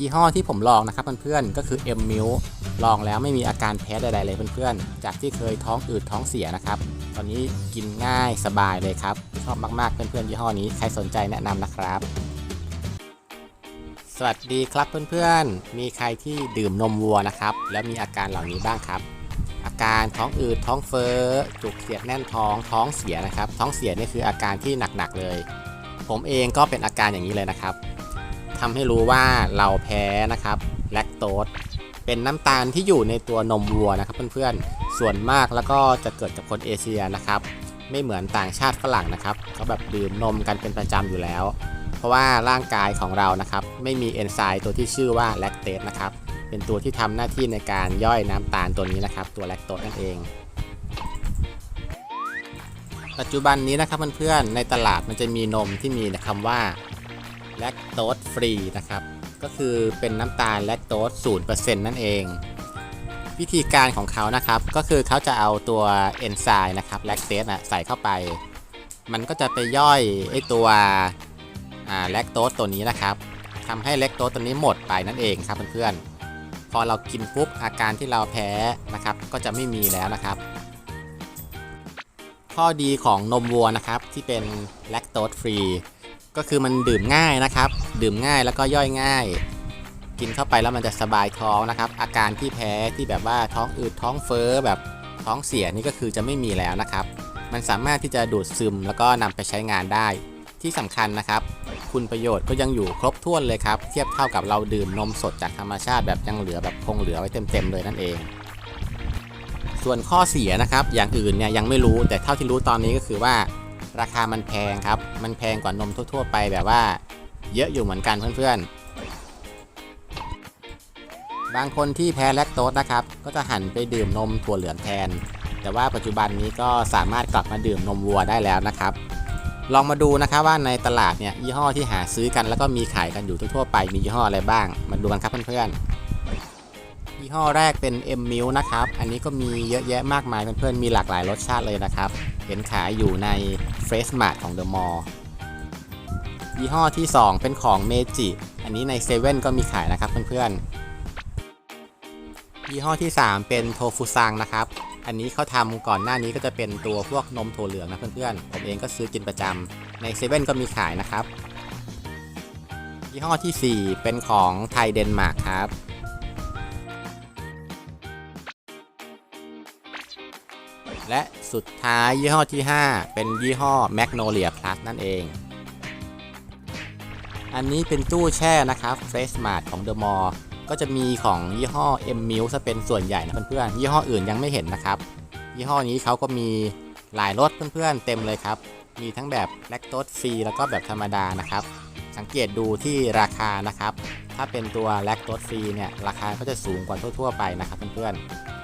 ยี่ห้อที่ผมลองนะครับเพื่อนๆก็คือ M m i l ลองแล้วไม่มีอาการแพ้ใดๆเลยเพื่อนๆ จากที่เคยท้องอืดท้องเสียนะครับ ตอนนี้กินง่ายสบายเลยครับ ชอบมากๆเพื่อนๆยี่ห้อนี้ใครสนใจแนะนำนะครับ สวัสดีครับเพื่อนๆ มีใครที่ดื่มนมวัวนะครับ แล้วมีอาการเหล่านี้บ้างครับ อาการท้องอืดท้องเฟ้อจุกเสียดแน่นท้องท้องเสียนะครับ ท้องเสียนี่คืออาการที่หนักๆเลย ผมเองก็เป็นอาการอย่างนี้เลยนะครับ ทำให้รู้ว่าเราแพ้นะครับแลคโตสเป็นน้ำตาลที่อยู่ในตัวนมวัวนะครับเพื่อนๆ ส่วนมากแล้วก็จะเกิดจากคนเอเชียนะครับ ไม่เหมือนต่างชาติฝรั่งนะครับเขาแบบดื่มนมกันเป็นประจำอยู่แล้ว เพราะว่าร่างกายของเรานะครับ ไม่มีเอนไซม์ตัวที่ชื่อว่าแลคเตสนะครับ เป็นตัวที่ทำหน้าที่ในการย่อยน้ำตาลตัวนี้นะครับ ตัวแลคโตสนั่นเอง ปัจจุบันนี้นะครับเพื่อนๆในตลาดมันจะมีนมที่มีคำว่า แลคโตสฟรีนะครับ ก็คือเป็นน้ำตาลแลคโตส0%นั่นเอง วิธีการของเขานะครับ ก็คือเขาจะเอาตัวเอนไซม์นะครับแลคเตสใส่เข้าไป มันก็จะไปย่อยไอตัวแลคโตสตัวนี้นะครับทำให้แลคโตสตัวนี้หมดไปนั่นเองครับเพื่อนๆ พอเรากินปุ๊บอาการที่เราแพ้นะครับ ก็จะไม่มีแล้วนะครับข้อดีของนมวัวนะครับที่เป็นแลคโตสฟรี ก็คือมันดื่มง่ายนะครับ ดื่มง่ายแล้วก็ย่อยง่าย กินเข้าไปแล้วมันจะสบายท้องนะครับ อาการที่แพ้ที่แบบว่าท้องอืดท้องเฟ้อแบบท้องเสียนี่ก็คือจะไม่มีแล้วนะครับ มันสามารถที่จะดูดซึมแล้วก็นำไปใช้งานได้ ที่สำคัญนะครับ คุณประโยชน์ก็ยังอยู่ครบถ้วนเลยครับ เทียบเท่ากับเราดื่มนมสดจากธรรมชาติแบบยังเหลือแบบคงเหลือไว้เต็มๆเลยนั่นเอง ส่วนข้อเสียนะครับ อย่างอื่นเนี่ยยังไม่รู้แต่เท่าที่รู้ตอนนี้ก็คือว่า ราคามันแพงครับ มันแพงกว่านมทั่วๆไปแบบว่า เยอะอยู่เหมือนกันเพื่อนๆ บางคนที่แพ้แลคโตสนะครับ ก็จะหันไปดื่มนมถั่วเหลืองแทน แต่ว่าปัจจุบันนี้ก็สามารถกลับมาดื่มนมวัวได้แล้วนะครับ ลองมาดูนะครับว่าในตลาดเนี่ยยี่ห้อที่หาซื้อกันแล้วก็มีขายกันอยู่ทั่วๆไปมียี่ห้ออะไรบ้าง มาดูกันครับเพื่อนๆยี่ห้อแรกเป็น M m i l นะครับ อันนี้ก็มีเยอะแยะมากมายเพื่อนๆ มีหลากหลายรสชาติเลยนะครับ เห็นขายอยู่ใน Fresh Mart ของ The Mall ยี่ห้อที่ 2 เป็นของ Meiji อันนี้ในเซเว่นก็มีขายนะครับเพื่อนๆ ยี่ห้อที่ 3 เป็นโทฟูซังนะครับ อันนี้เขาทำก่อนหน้านี้ก็จะเป็นตัวพวกนมถั่วเหลืองนะเพื่อนๆ ผมเองก็ซื้อกินประจำในเซเว่นก็มีขายนะครับ ยี่ห้อทีสี่4 เป็นของไทยเดนมาร์กครับ และสุดท้ายยี่ห้อที่ 5 เป็นยี่ห้อ Magnolia Plus นั่นเอง อันนี้เป็นตู้แช่นะครับ Fresh Mart ของ The Mall ก็จะมีของยี่ห้อ M m i l จะเป็นส่วนใหญ่นะเพื่อนๆ ยี่ห้ออื่นยังไม่เห็นนะครับ ยี่ห้อนี้เขาก็มีหลายรสเพื่อนๆ เต็มเลยครับ มีทั้งแบบแลคโตสฟรีแล้วก็แบบธรรมดานะครับ สังเกตดูที่ราคานะครับ ถ้าเป็นตัวแลคโตสฟรีเนี่ยราคาก็จะสูงกว่าทั่วๆไปนะครับเพื่อนๆ